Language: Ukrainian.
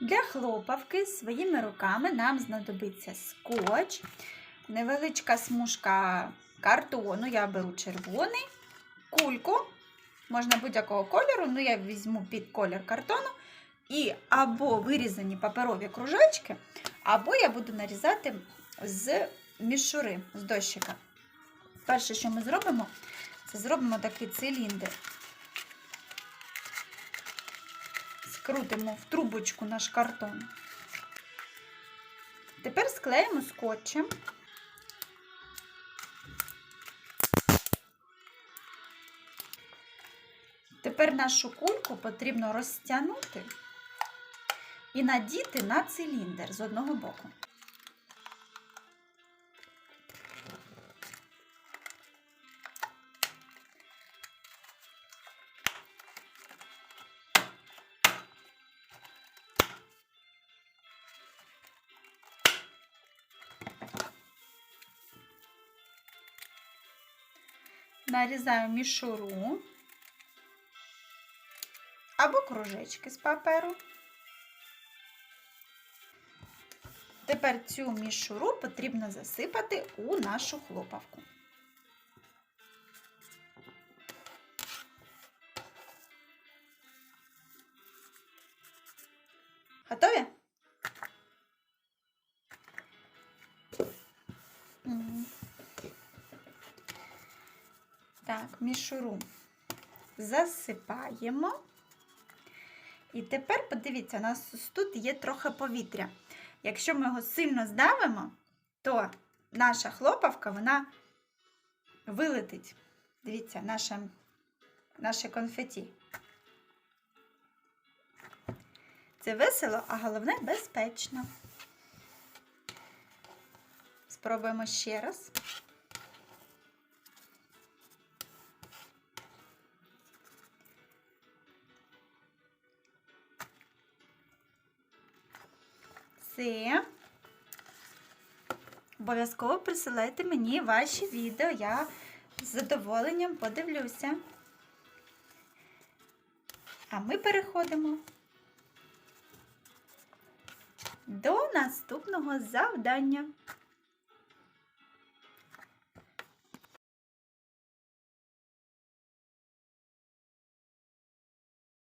Для хлопавки своїми руками нам знадобиться скотч, невеличка смужка картону, я беру червоний, кульку, можна будь-якого кольору, ну я візьму під колір картону, і або вирізані паперові кружочки, або я буду нарізати з мішури, з дощика. Перше, що ми зробимо, це зробимо такий циліндр. Скрутимо в трубочку наш картон. Тепер склеїмо скотчем. Тепер нашу кульку потрібно розтягнути і надіти на циліндр з одного боку. Нарізаю мішуру або кружечки з паперу. Тепер цю мішуру потрібно засипати у нашу хлопавку. Готові? Мгм. Так, мішуру засипаємо. І тепер подивіться, у нас тут є трохи повітря. Якщо ми його сильно здавимо, то наша хлопавка вона вилетить. Дивіться, наше, наше конфеті. Це весело, а головне безпечно. Спробуємо ще раз. Це. Обов'язково присилайте мені ваші відео, я з задоволенням подивлюся. А ми переходимо до наступного завдання.